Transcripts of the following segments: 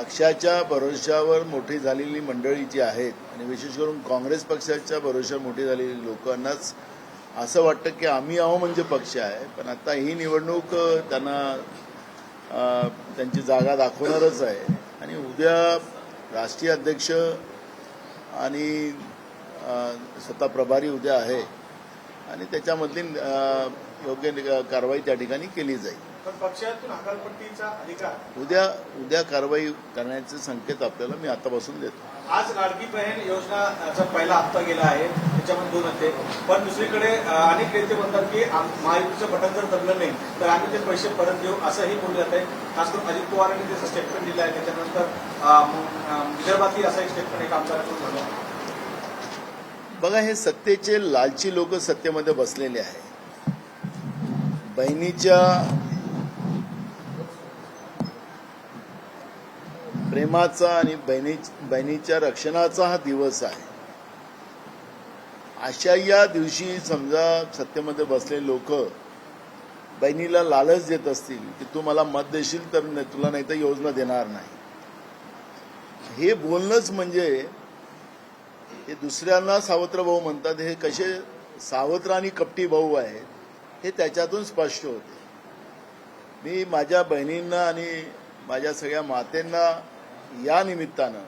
पक्षाच्या भरोशावर मोठी झालेली मंडळी जी आहेत आणि विशेष करून काँग्रेस पक्षाच्या भरोश्यावर मोठी झालेली लोकांनाच असं वाटतं की आम्ही आहो म्हणजे पक्ष आहे. पण आता ही निवडणूक त्यांना त्यांची जागा दाखवणारच आहे. आणि उद्या राष्ट्रीय अध्यक्ष आणि स्वतः प्रभारी उद्या आहे. आणि त्याच्यामधली योग्य कारवाई त्या ठिकाणी केली जाईल. पण पक्षातून हकालपट्टीचा अधिकार. उद्या उद्या कारवाई करण्याचे संकेत आपल्याला मी आतापासून देतो. आज लाडकी बहीण योजनाचा पहिला हप्ता गेला आहे त्याच्यामध्ये दोन होते पण दुसरीकडे अनेक नेते म्हणतात की महायुतीचं बटन जर दबलं नाही तर आम्ही ते पैसे परत देऊ असंही बोललं जात आहे खास करून अजित पवार यांनी त्याचं स्टेटमेंट दिलं आहे त्याच्यानंतर विदर्भातही असं एक स्टेटमेंट एक आमदाराकडून झालं बघा हे सत्तेचे लालची लोक सत्तेमध्ये बसलेले आहे. बहिणीच्या प्रेमाचा आणि बहिणी बहिणीच्या रक्षणाचा हा दिवस आहे. अशा या दिवशी समजा सत्तेमध्ये बसले लोक बहिणीला लालच देत असतील की तू मला मत देशील तर तुला नाही तर योजना देणार नाही. हे बोलणंच म्हणजे हे दुसऱ्यांना सावत्र भाऊ म्हणतात हे कसे सावत्र आणि कपटी भाऊ आहेत हे त्याच्यातून स्पष्ट होते. मी माझ्या बहिणींना आणि माझ्या सगळ्या मातेंना या निमित्तानं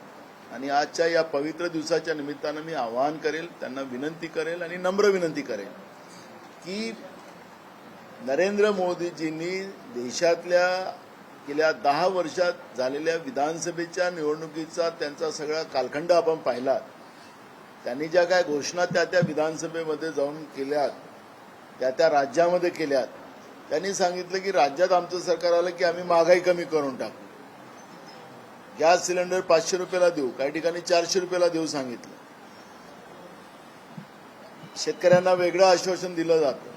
आणि आजच्या या पवित्र दिवसाच्या निमित्तानं मी आवाहन करेल त्यांना विनंती करेल आणि नम्र विनंती करेल की नरेंद्र मोदीजींनी देशातल्या गेल्या दहा वर्षात झालेल्या विधानसभेच्या निवडणुकीचा त्यांचा सगळा कालखंड आपण पाहिला. त्यांनी ज्या काय घोषणा त्या त्या विधानसभेमध्ये जाऊन केल्यात त्या त्या राज्यामध्ये केल्यात. त्यांनी सांगितलं की राज्यात आमचं सरकार आलं की आम्ही महागाई कमी करून टाकू. गॅस सिलेंडर पाचशे रुपयाला देऊ काही ठिकाणी चारशे रुपयाला देऊ सांगितलं. शेतकऱ्यांना वेगळं आश्वासन दिलं जातं.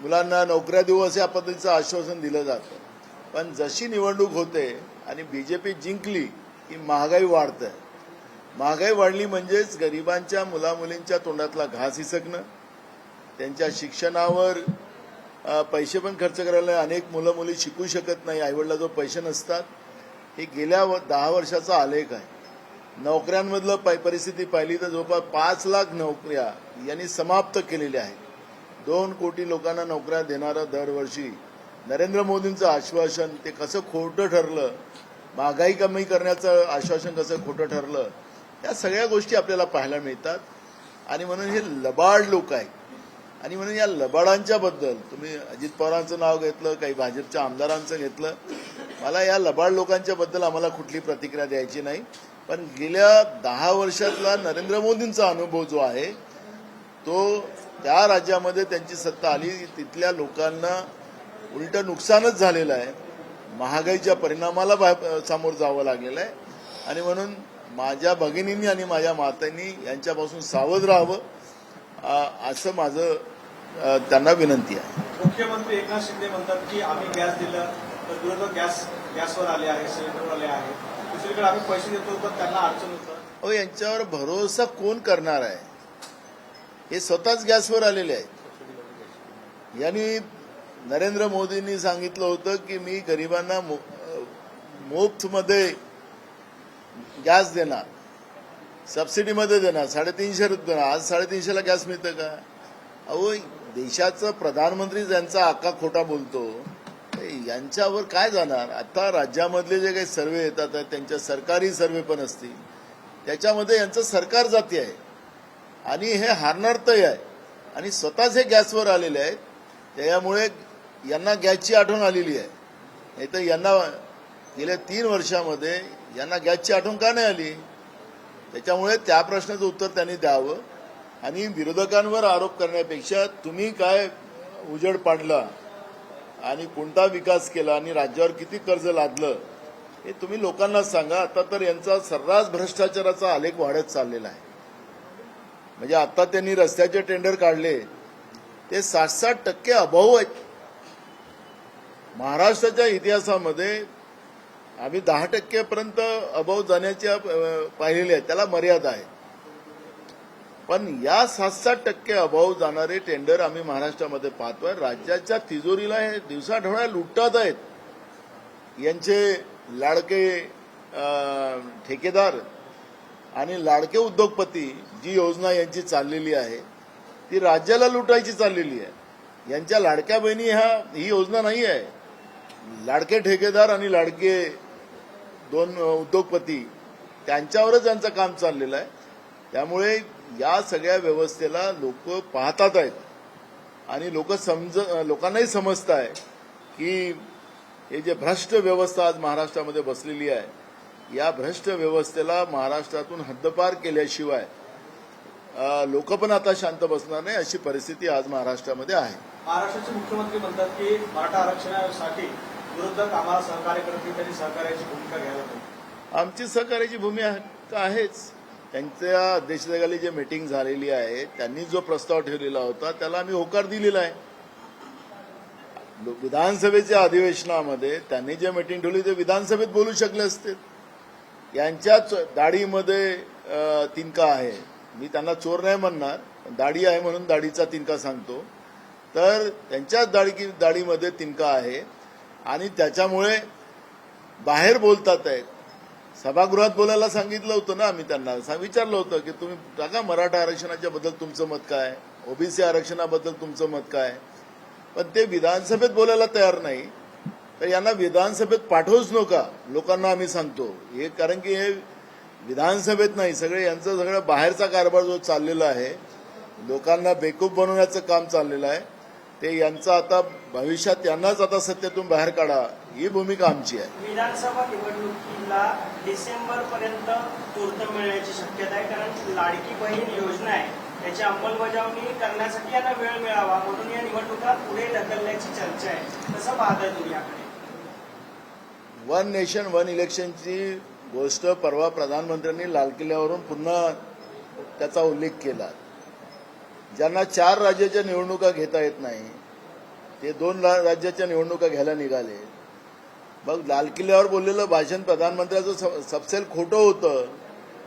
मुलांना नोकऱ्या देऊ असं या पद्धतीचं आश्वासन दिलं जातं. पण जशी निवडणूक होते आणि बीजेपी जिंकली की महागाई वाढते महागाई वाढली म्हणजेच गरिबांच्या मुलामुलींच्या तोंडातला घास हिसकणं त्यांच्या शिक्षणावर पैसे पण खर्च करायला अनेक मुलं मुली शिकू शकत नाही. आईवडिला जो पैसे नसतात हे गेल्या व- दहा वर्षाचा आलेख आहे. नोकऱ्यांमधलं पाय परिस्थिती पाहिली तर जवळपास पाच लाख नोकऱ्या यांनी समाप्त केलेल्या आहेत. दोन कोटी लोकांना नोकऱ्या देणारं दरवर्षी नरेंद्र मोदींचं आश्वासन ते कसं खोटं ठरलं महागाई कमी करण्याचं आश्वासन कसं खोटं ठरलं या सगळ्या गोष्टी आपल्याला पाहायला मिळतात. आणि म्हणून हे लबाड लोक आहेत. आणि म्हणून या लबाडांच्या बद्दल तुम्ही अजित पवारांचं नाव घेतलं काही भाजपच्या आमदारांचं घेतलं मला या लबाड लोकांच्या बद्दल आम्हाला कुठली प्रतिक्रिया द्यायची नाही. पण गेल्या दहा वर्षातला नरेंद्र मोदींचा अनुभव जो आहे तो त्या राज्यामध्ये त्यांची सत्ता आली तिथल्या लोकांना उलट नुकसानच झालेलं आहे. महागाईच्या परिणामाला बा- जावं लागलेलं आहे. आणि म्हणून माझ्या भगिनींनी आणि माझ्या मातांनी यांच्यापासून सावध राहावं. असं माझं त्यांना विनंती आहे. मुख्यमंत्री एकनाथ शिंदे म्हणतात की आम्ही गॅस दिलं तर विरोधक गॅस गॅसवर आले आहे सिलेंडरवर आले आहे. दुसरीकडे आम्ही पैसे देतो तर त्यांना अडचण होतं. अहो यांच्यावर भरोसा कोण करणार आहे? हे स्वतःच गॅसवर आलेले आहेत यांनी नरेंद्र मोदींनी सांगितलं होतं की मी गरिबांना मोफमध्ये गॅस देणार सबसिडीमध्ये देणार साडेतीनशे रुपये देणार. आज साडेतीनशेला गॅस मिळतं का? अहो देशाचं प्रधानमंत्री ज्यांचा आका खोटा बोलतो यांच्यावर काय जाणार? आता राज्यामधले जे काही सर्वे येतात त्यांच्या सरकारी सर्वे पण असतील. त्याच्यामध्ये यांचं सरकार जाती आहे. आणि हे हारणार तय आहे. आणि स्वतःच हे गॅसवर आलेले आहेत. त्यामुळे यांना गॅसची आठवण आलेली आहे. नाही तर यांना गेल्या तीन वर्षामध्ये यांना गॅसची आठवण का नाही आली? त्याच्यामुळे त्या प्रश्नाचं उत्तर त्यांनी द्यावं. आणि विरोधकांवर आरोप करण्यापेक्षा तुम्ही काय उजेड पाडला आणि कोणता विकास केला आणि राज्यावर किती कर्ज लादलं हे तुम्ही लोकांना सांगा. आता तर यांचा सर्रास भ्रष्टाचाराचा आलेख वाढत चाललेला आहे. म्हणजे आता त्यांनी रस्त्याचे टेंडर काढले. ते साठ साठ टक्के अभाव आहेत. महाराष्ट्राच्या इतिहासामध्ये आम्ही दहा टक्क्यापर्यंत अभाव जाण्याच्या पाहिलेले आहेत. त्याला मर्यादा आहे. पण या सात सात टक्के अभाव जाणारे टेंडर आम्ही महाराष्ट्रामध्ये पाहतोय. राज्याच्या तिजोरीला हे दिवसाढवळ्या लुटतात आहेत. यांचे लाडके ठेकेदार आणि लाडके उद्योगपती जी योजना यांची चाललेली आहे ती राज्याला लुटायची चाललेली आहे. यांच्या लाडक्या बहिणी ह्या ही योजना नाही आहे. लाडके ठेकेदार आणि लाडके दोन उद्योगपती त्यांच्यावरच यांचं काम चाललेलं आहे. त्यामुळे या सगळ्या व्यवस्थेला लोक पाहतात आहेत. आणि लोक समज लोकांनाही समजत आहे की हे जे भ्रष्ट व्यवस्था आज महाराष्ट्रामध्ये बसलेली आहे या भ्रष्ट व्यवस्थेला महाराष्ट्रातून हद्दपार केल्याशिवाय लोक पण आता शांत बसणार नाही अशी परिस्थिती आज महाराष्ट्रामध्ये आहे. महाराष्ट्राचे मुख्यमंत्री म्हणतात की मराठा आरक्षणासाठी विरोधक आम्हाला सहकार्य करत नाही त्यांनी सहकार्याची भूमिका घ्यायला पाहिजे. आमची सहकार्याची भूमिका आहेच. त्यांच्या अध्यक्षतेखाली जे मीटिंग झालेली आहे त्यांनी जो प्रस्ताव ठेवलेला होता त्याला आम्ही होकार दिलेला आहे. विधानसभेच्या अधिवेशनामध्ये त्यांनी जे मीटिंग ठेवली ते विधानसभेत बोलू शकले असते. यांच्याच दाढीमध्ये तिनका आहे. मी त्यांना चोर नाही म्हणणार दाढी आहे म्हणून दाढीचा तिनका सांगतो. तर त्यांच्याच दाढी दाढीमध्ये तिनका आहे. आणि त्याच्यामुळे बाहेर बोलतात आहेत. सभागृहात बोलायला सांगितलं होतं ना आम्ही त्यांना. विचारलं होतं की तुम्ही टाका मराठा आरक्षणाच्या बद्दल तुमचं मत काय? ओबीसी आरक्षणाबद्दल तुमचं मत काय? पण ते विधानसभेत बोलायला तयार नाही. तर यांना विधानसभेत पाठवूच नका लोकांना आम्ही सांगतो. हे कारण की हे विधानसभेत नाही सगळे यांचं सगळं बाहेरचा कारभार जो चाललेला आहे लोकांना बेकूफ बनवण्याचं काम चाललेलं आहे. ते यांचं आता भविष्यात यांनाच आता सत्तेतून बाहेर काढा. ही भूमिका आमची आहे. विधानसभा निवडणुकीला डिसेंबर पर्यंत तूर्त मिळण्याची शक्यता आहे कारण लाडकी बहीण योजना आहे. त्याची अंमलबजावणी करण्यासाठी यांना वेळ मिळावा म्हणून या निवडणुका पुढे ढकलण्याची चर्चा आहे. कसं पाहताय तुम्ही याकडे. वन नेशन वन इलेक्शनची गोष्ट परवा प्रधानमंत्र्यांनी लाल किल्ल्यावरून पुन्हा त्याचा उल्लेख केला. ज्यांना चार राज्याच्या निवडणुका घेता येत नाही ते दोन राज्याच्या निवडणुका घ्यायला निघाले. मग लाल किल्ल्यावर बोललेलं भाषण प्रधानमंत्र्याचं स- सपसेल खोटं होतं.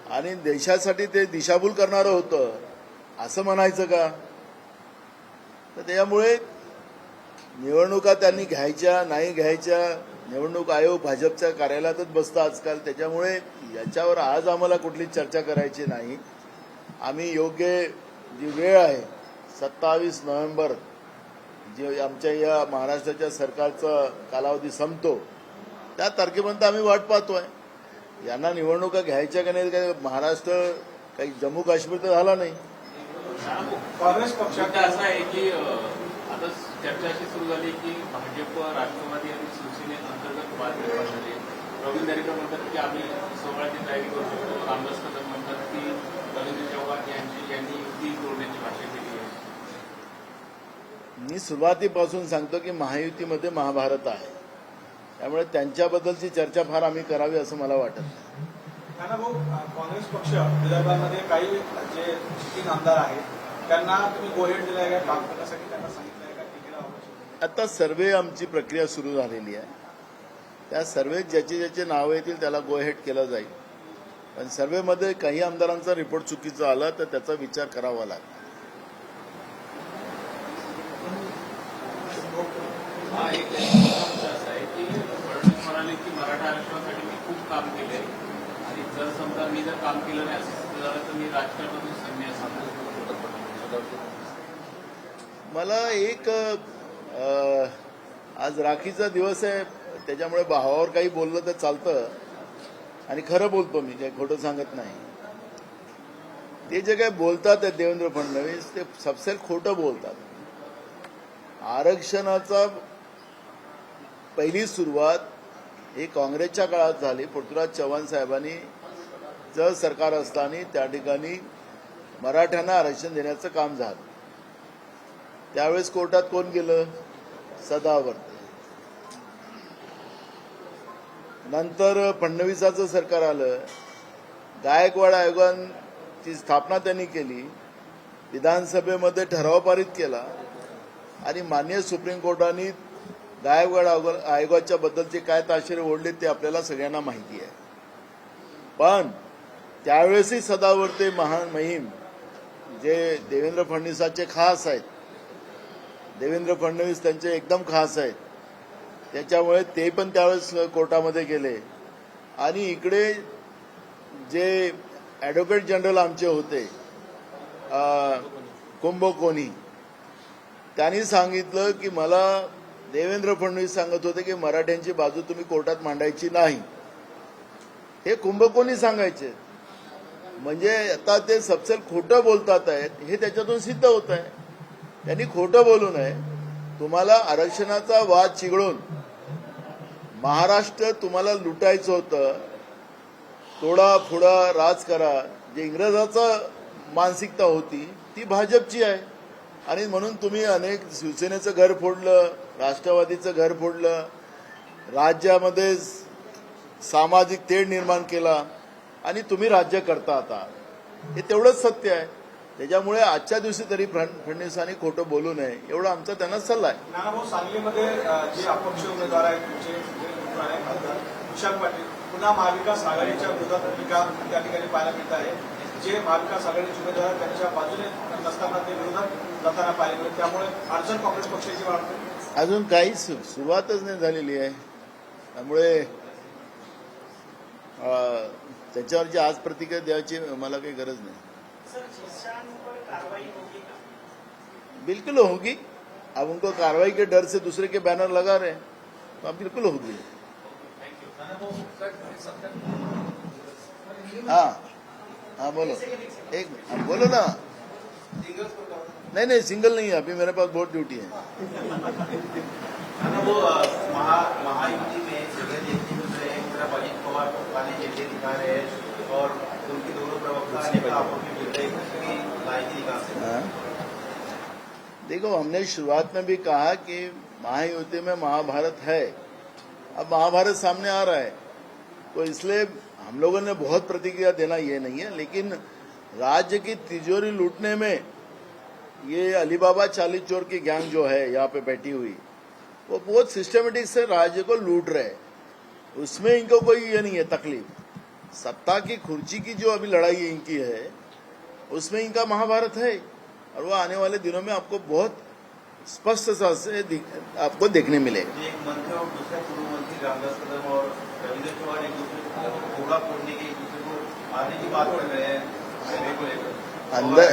आणि देशासाठी ते दिशाभूल करणारं होतं. असं म्हणायचं का? तर त्यामुळे निवडणुका त्यांनी घ्यायच्या नाही घ्यायच्या निवडणूक आयोग भाजपच्या कार्यालयातच बसतं आजकाल. त्याच्यामुळे याच्यावर आज आम्हाला कुठली चर्चा करायची नाही. आम्ही योग्य जी वेळ आहे सत्तावीस नोव्हेंबर जे आमच्या या महाराष्ट्राच्या सरकारचा कालावधी संपतो त्या तारखेपर्यंत आम्ही वाट पाहतोय. यांना निवडणुका घ्यायच्या का नाही काय महाराष्ट्र काही जम्मू काश्मीर तर झाला नाही. काँग्रेस मुद्दा असा आहे की आता चर्चा अशी सुरू झाली की भाजप राष्ट्रवादी आणि शिवसेने अंतर्गत वाद निर्माण झाले प्रवीण दरेकर म्हणतात की आम्ही सोहळ्याची तयारी करू शकतो. रामदास कदम म्हणतात की रवींद्र चव्हाण यांची यांनी युती तोडण्याची भाषा केली आहे. मी सुरुवातीपासून सांगतो की महायुतीमध्ये महाभारत आहे. त्यामुळे त्यांच्याबद्दलची चर्चा फार आम्ही करावी असं मला वाटत नाही. भाऊ काँग्रेस पक्ष विदर्भामध्ये काही जे सिटिंग आमदार आहेत त्यांना तुम्ही गोहेड दिलाय का? काम करण्यासाठी त्यांना सांगितलंय का? तिकीट आवश्यक आता सर्वे आमची प्रक्रिया सुरू झालेली आहे. त्या सर्वेत ज्याचे ज्याचे नावं येतील त्याला गो हेड केलं जाईल. पण सर्वेमध्ये काही आमदारांचा रिपोर्ट चुकीचा आला तर त्याचा विचार करावा लागेल. एक त्यांचा मुद्दा असा आहे की फडणवीस म्हणाले की मराठा आरक्षणासाठी मी खूप काम केलंय समजा मी जर काम केलं नाही असं झालं तर मी राजकारणातून संन्यास मला एक आज राखीचा दिवस आहे त्याच्यामुळे भावावर काही बोललं तर चालतं. आणि खरं बोलतो मी काही खोटं सांगत नाही. ते जे काही बोलतात देवेंद्र फडणवीस ते सबसेल खोटं बोलतात. आरक्षणाचा पहिली सुरुवात ही काँग्रेसच्या काळात झाली. पृथ्वीराज चव्हाण साहेबांनी जर सरकार असताना त्या ठिकाणी मराठ्यांना आरक्षण देण्याचं काम झालं. त्यावेळेस कोर्टात कोण गेलं? सदावर्ते. नंतर फडणवीसाचं सरकार आलं. गायकवाड आयोगांची स्थापना त्यांनी केली. विधानसभेमध्ये ठराव पारित केला. आणि मान्य सुप्रीम कोर्टाने गायकवाड आयोगाच्या बद्दलचे काय ताशेरे ओढले ते आपल्याला सगळ्यांना माहिती आहे. पण त्यावेळेसही सदावर्ते महान महिम जे देवेंद्र फडणवीसाचे खास आहेत. देवेंद्र फडणवीस त्यांचे एकदम खास आहेत. त्याच्यामुळे ते पण त्यावेळेस कोर्टामध्ये गेले. आणि इकडे जे ॲडव्होकेट जनरल आमचे होते कुंभकोणी त्यांनी सांगितलं की मला देवेंद्र फडणवीस सांगत होते की मराठ्यांची बाजू तुम्ही कोर्टात मांडायची नाही. हे कुंभकोणी सांगायचे. म्हणजे आता ते सबसेल खोटं बोलतात आहेत हे त्याच्यातून सिद्ध होत आहे. त्यांनी खोटं बोलू नये. तुम्हाला आरक्षणाचा वाद चिघळून महाराष्ट्र तुम्हाला लुटायचं होतं. तोडा फोडा राज करा. जे इंग्रजाचा मानसिकता होती ती भाजपची आहे. आणि म्हणून तुम्ही अनेक शिवसेनेचं घर फोडलं राष्ट्रवादीचं घर फोडलं. राज्यामध्ये सामाजिक तेढ निर्माण केला. आणि तुम्ही राज्य करता आता. हे तेवढंच सत्य आहे. त्याच्यामुळे आजच्या दिवशी तरी फड- फडणवीसांनी खोटं बोलू नये. एवढा आमचा त्यांना सल्ला आहे. नानाभाऊ सांगलीमध्ये जे अपक्ष उमेदवार आहेत तुमचे पाटील पुन्हा महाविकास आघाडीच्या विरोधात भूमिका त्या ठिकाणी पाहायला मिळत आहे. जे महाविकास आघाडीचे उमेदवार त्यांच्या बाजूने नसताना ते विरोधात जाताना पाहायला मिळत. त्यामुळे अडचण काँग्रेस पक्षाची वाढते. अजून काही सु- सुरुवातच नाही झालेली आहे. त्यामुळे त्याच्यावरची आज प्रतिक्रिया द्यायची मला काही गरज नाही. बिल्कुल होगी. अब उनको कार्रवाई के डर से दूसरे के बैनर लगा रहे हैं। तो अब बिल्कुल होगी। हाँ। हाँ बोलो। एक बोलो ना। नहीं नहीं सिंगल नहीं है। अभी मेरे पास बहुत ड्यूटी है। वो महा महायुति में तरफ़ अजित पवार को झंडे दिखा रहे हैं और उनके दोनों प्रवक्ता ने आपस में मिल रहे हैं कि लाइकी दिखा सकते हाँ? देखो हमने शुरुआत में भी कहा कि महायुति में महाभारत है। अब महाभारत सामने आ रहा है। तो इसलिए हम लोगों ने बहुत प्रतिक्रिया देना ये नहीं है लेकिन राज्य की तिजोरी लूटने में ये अलीबाबा चालीस चोर की गैंग जो है यहाँ पे बैठी हुई वो बहुत सिस्टमेटिक से राज्य को लूट रहे हैं। उसमें इनको कोई ये नहीं है तकलीफ़। सत्ता की खुर्ची की जो अभी लड़ाई इनकी है उसमें इनका महाभारत है। और वो आने वाले दिनों में आपको बहुत स्पष्टता से आपको देखने मिलेगा। एक मंत्री और दूसरे पूर्व मंत्री रामदास कदम और रविंद्र चौहान एक दूसरे को घोड़ा फोड़ने के एक दूसरे को मारने की बात कर रहे हैं। अंदर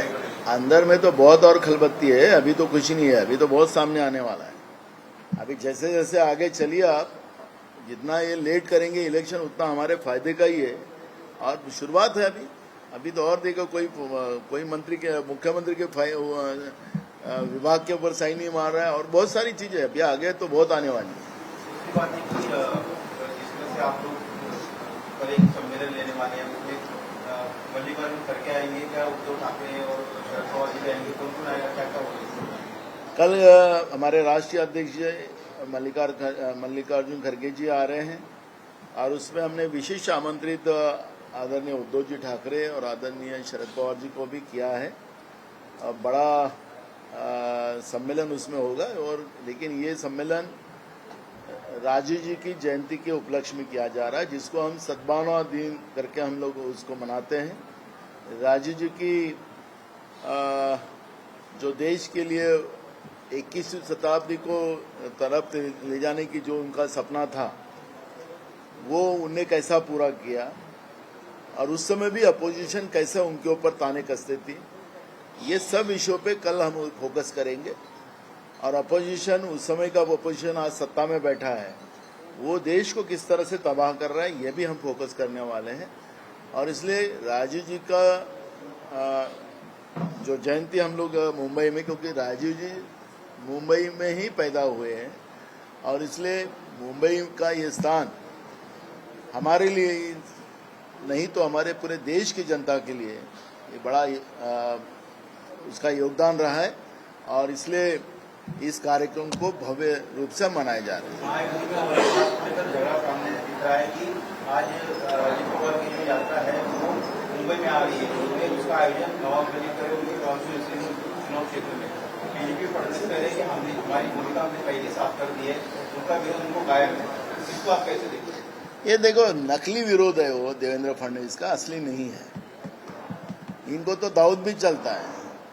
अंदर में तो बहुत और खलबत्ती है अभी तो कुछ नहीं है अभी तो बहुत सामने आने वाला है। अभी जैसे जैसे आगे चलिए आप जितना ये लेट करेंगे इलेक्शन उतना हमारे फ़ायदे का ही है। और शुरुआत है अभी। अभी तो और देखो कोई कोई मंत्री के मुख्यमंत्री के विभाग के ऊपर साइन नहीं मार रहा है और बहुत सारी चीज़ें अभी आगे तो बहुत आने वाली है। कल हमारे राष्ट्रीय अध्यक्ष मल्लिकार अ, मल्लिकार्जुन खड़गे जी आ रहे हैं। और उसमें हमने विशिष्ट आमंत्रित आदरणीय उद्धव जी ठाकरे और आदरणीय शरद पवार जी को भी किया है। बड़ा सम्मेलन उसमें होगा और लेकिन ये सम्मेलन राजीव जी की जयंती के उपलक्ष्य में किया जा रहा है जिसको हम सद्भावना दिन करके हम लोग उसको मनाते हैं। राजीव जी की जो देश के लिए 21वीं शताब्दी को तरफ़ ले जाने की जो उनका सपना था वो उनने कैसा पूरा किया? और उस समय भी अपोजिशन कैसे उनके ऊपर ताने कसते थी? ये सब विषयों पे कल हम फोकस करेंगे। और अपोजिशन उस समय का अपोजिशन आज सत्ता में बैठा है वो देश को किस तरह से तबाह कर रहा है ये भी हम फोकस करने वाले हैं। और इसलिए राजीव जी का अ, जो जयंती हम लोग मुंबई में क्योंकि राजीव जी मुंबई में ही पैदा हुए हैं और इसलिए मुंबई का ये स्थान हमारे लिए नहीं तो हमारे पूरे देश की जनता के लिए ये बड़ा अ, उसका योगदान रहा है और इसलिए इस कार्यक्रम को भव्य रूप से मनाया जा रहा है। मुंबई में आ रही है। उसका आयोजन नवाब गली करे उनके चुनाव क्षेत्र में। बीजेपी कह रहे हैं कि हमने हमारी भूमिका हमने पहले साफ़ कर दी है, उनका विरोध उनको गायब है। इसको आप कैसे देखते ये देखो, नकली विरोध है वो, देवेंद्र फडणवीस का, असली नहीं है। इनको तो दाऊद भी चलता है।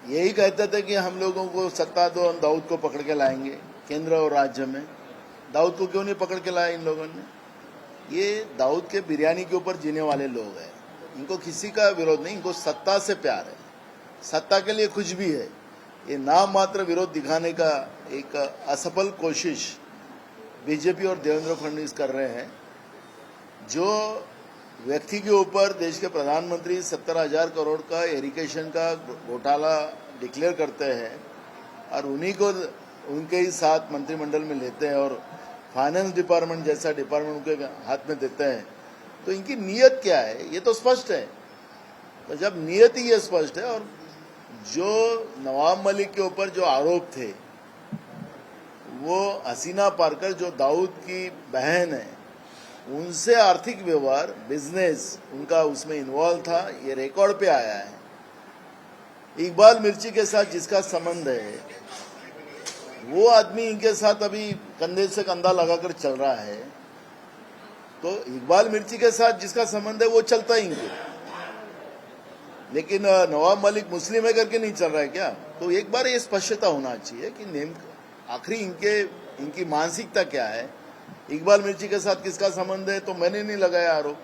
यही कहते थे कि हम लोगों को सत्ता दो, हम दाऊद को पकड़ के लाएँगे, केंद्र और राज्य में। दाऊद को क्यों नहीं पकड़ के लाया इन लोगों ने? ये दाऊद के बिरयानी के ऊपर जीने वाले लोग हैं। इनको किसी का विरोध नहीं, इनको सत्ता से प्यार है। सत्ता के लिए कुछ भी है। ये नाम मात्र विरोध दिखाने का एक असफल कोशिश बीजेपी और देवेंद्र फडणवीस कर रहे हैं। जो व्यक्ति के ऊपर देश के प्रधानमंत्री सत्तर हज़ार करोड़ का इरिगेशन का घोटाला डिक्लेयर करते हैं और उन्हीं को उनके ही साथ मंत्रिमंडल में लेते हैं और फाइनेंस डिपार्टमेंट जैसा डिपार्टमेंट उनके हाथ में देते हैं। तो इनकी नीयत क्या है? ये तो स्पष्ट है। तो जब नियत ही ये स्पष्ट है और जो नवाब मलिक के ऊपर जो आरोप थे, वो हसीना पारकर, जो दाऊद की बहन है, उनसे आर्थिक व्यवहार बिज़नेस उनका उसमें इन्वॉल्व था, ये रिकॉर्ड पे आया है। इकबाल मिर्ची के साथ जिसका संबंध है, वो आदमी इनके साथ अभी कंधे से कंधा लगाकर चल रहा है तो इकबाल मिर्ची के साथ जिसका संबंध है, वो चलता ही इनके लेकिन नवाब मलिक मुस्लिम है करके नहीं चल रहा है क्या? तो एक बार ये स्पष्टता होना चाहिए कि नेम आखिरी इनके, इनकी मानसिकता क्या है? इकबाल मिर्ची के साथ किसका संबंध है? तो मैंने नहीं लगाया आरोप।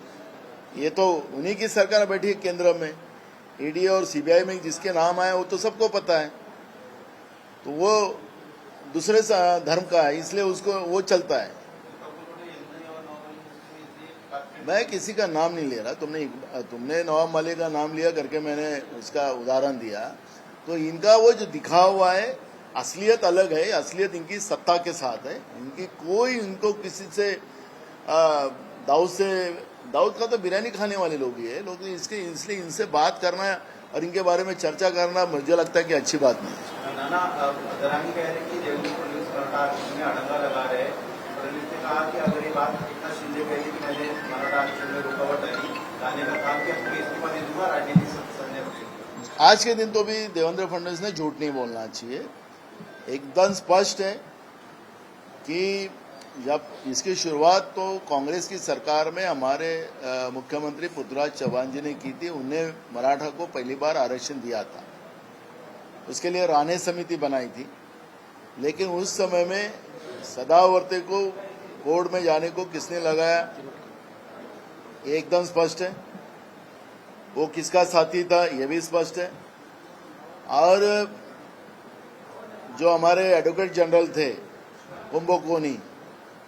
ये तो उन्हीं की सरकार बैठी है केंद्र में। ईडी और सीबीआई में जिसके नाम आए, वो तो सबको पता है। तो वो दूसरे धर्म का है, इसलिए उसको, वो चलता है। मैं किसी का नाम नहीं ले रहा। तुमने तुमने नवाब मलिक का नाम लिया करके मैंने उसका उदाहरण दिया। तो इनका वो जो दिखा हुआ है, असलियत अलग है। असलियत इनकी सत्ता के साथ है। इनकी कोई, इनको किसी से दाऊद से, दाऊद का तो बिरयानी खाने वाले लोग ही है। लोग इसके, इसलिए इनसे बात करना और इनके बारे में चर्चा करना मुझे लगता है कि अच्छी बात नहीं है। तो आज के दिन तो भी देवेंद्र फडणवीस ने झूठ नहीं बोलना चाहिए। एकदम स्पष्ट है कि जब इसकी शुरुआत तो कांग्रेस की सरकार में हमारे मुख्यमंत्री पृथ्वीराज चौहान जी ने की थी। उन्हें मराठा को पहली बार आरक्षण दिया था। उसके लिए राणे समिति बनाई थी। लेकिन उस समय में सदावर्ते को कोर्ट में जाने को किसने लगाया? ये एकदम स्पष्ट है। वो किसका साथी था, ये भी स्पष्ट है। और जो हमारे एडवोकेट जनरल थे, कुंभकोनी,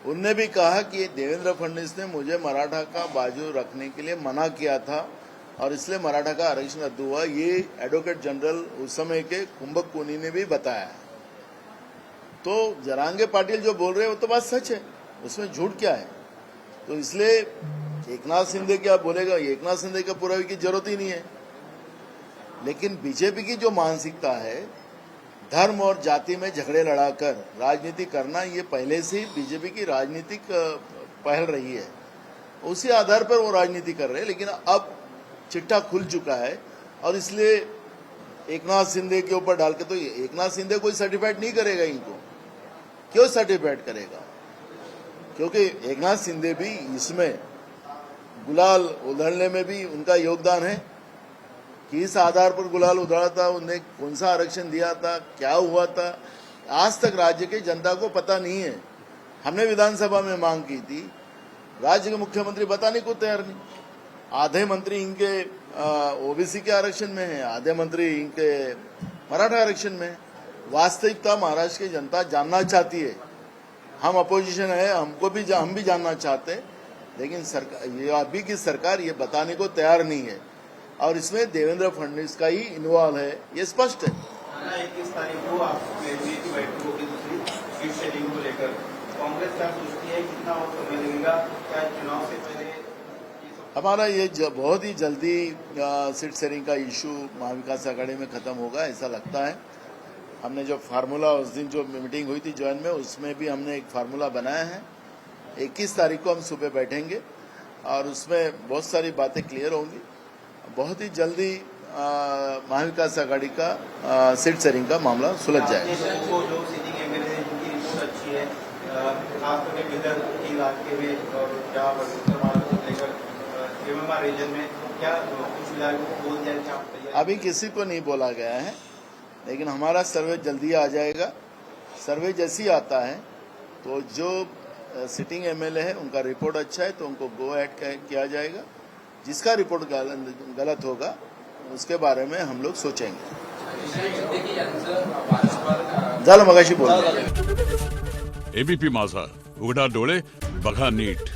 उनने भी कहा कि देवेंद्र फडणवीस ने मुझे मराठा का बाजू रखने के लिए मना किया था और इसलिए मराठा का आरक्षण रद्द हुआ। ये एडवोकेट जनरल उस समय के कुंभकोनी ने भी बताया। तो जरांगे पाटिल जो बोल रहे हैं, वो तो बात सच है, उसमें झूठ क्या है? तो इसलिए एकनाथ शिंदे क्या बोलेगा? एकनाथ सिंधे का पुरावे की ज़रूरत ही नहीं है। लेकिन बीजेपी की जो मानसिकता है, धर्म और जाति में झगड़े लड़ाकर राजनीति करना, ये पहले से ही बीजेपी की राजनीतिक पहल रही है। उसी आधार पर वो राजनीति कर रहे हैं, लेकिन अब चिट्ठा खुल चुका है और इसलिए एकनाथ सिंधे के ऊपर डाल के तो ये- एकनाथ सिंधे कोई सर्टिफाइड नहीं करेगा इनको। क्यों सर्टिफाइड करेगा? क्योंकि एकनाथ सिंधे भी इसमें गुलाल उधड़ने में भी उनका योगदान है। किस आधार पर गुलाल उधड़ा था, उन्हें कौन सा आरक्षण दिया था, क्या हुआ था, आज तक राज्य की जनता को पता नहीं है। हमने विधानसभा में मांग की थी। राज्य के मुख्यमंत्री बताने को तैयार नहीं। आधे मंत्री इनके ओबीसी के आरक्षण में है, आधे मंत्री इनके मराठा आरक्षण में वास्तविकता महाराष्ट्र की जनता जानना चाहती है। हम अपोजिशन है, हमको भी हम भी जानना चाहते हैं। लेकिन सरकार ये अभी की सरकार ये बताने को तैयार नहीं है। और इसमें देवेंद्र फडणवीस का ही इन्वॉल्व है ये स्पष्ट है। इक्कीस तारीख को आपकी बैठक होगी दूसरी शेयरिंग को लेकर कांग्रेस क्या सोचती है कितना और समय लगेगा क्या चुनाव से पहले हमारा ये बहुत ही जल्दी सीट शेयरिंग का इशू महाविकास आघाड़ी में खत्म होगा ऐसा लगता है। हमने जो फार्मूला उस दिन जो मीटिंग हुई थी ज्वाइन में उसमें भी हमने एक फार्मूला बनाया है। इक्कीस तारीख को हम सुबह बैठेंगे और उसमें बहुत सारी बातें क्लियर होंगी। बहुत ही जल्दी महाविकास आघाड़ी का सीट शेयरिंग का मामला सुलझ जाएगा अभी किसी को नहीं बोला गया है लेकिन हमारा सर्वे जल्दी आ जाएगा। सर्वे जैसी आता है तो जो सिटिंग एमएलए है, उनका रिपोर्ट अच्छा है तो उनको गो ऐड किया जाएगा। जिसका रिपोर्ट गलत होगा, उसके बारे में हम लोग सोचेंगे। झालं मगाशी बोल। एबीपी माझा, उघडा डोळे, बघा नीट।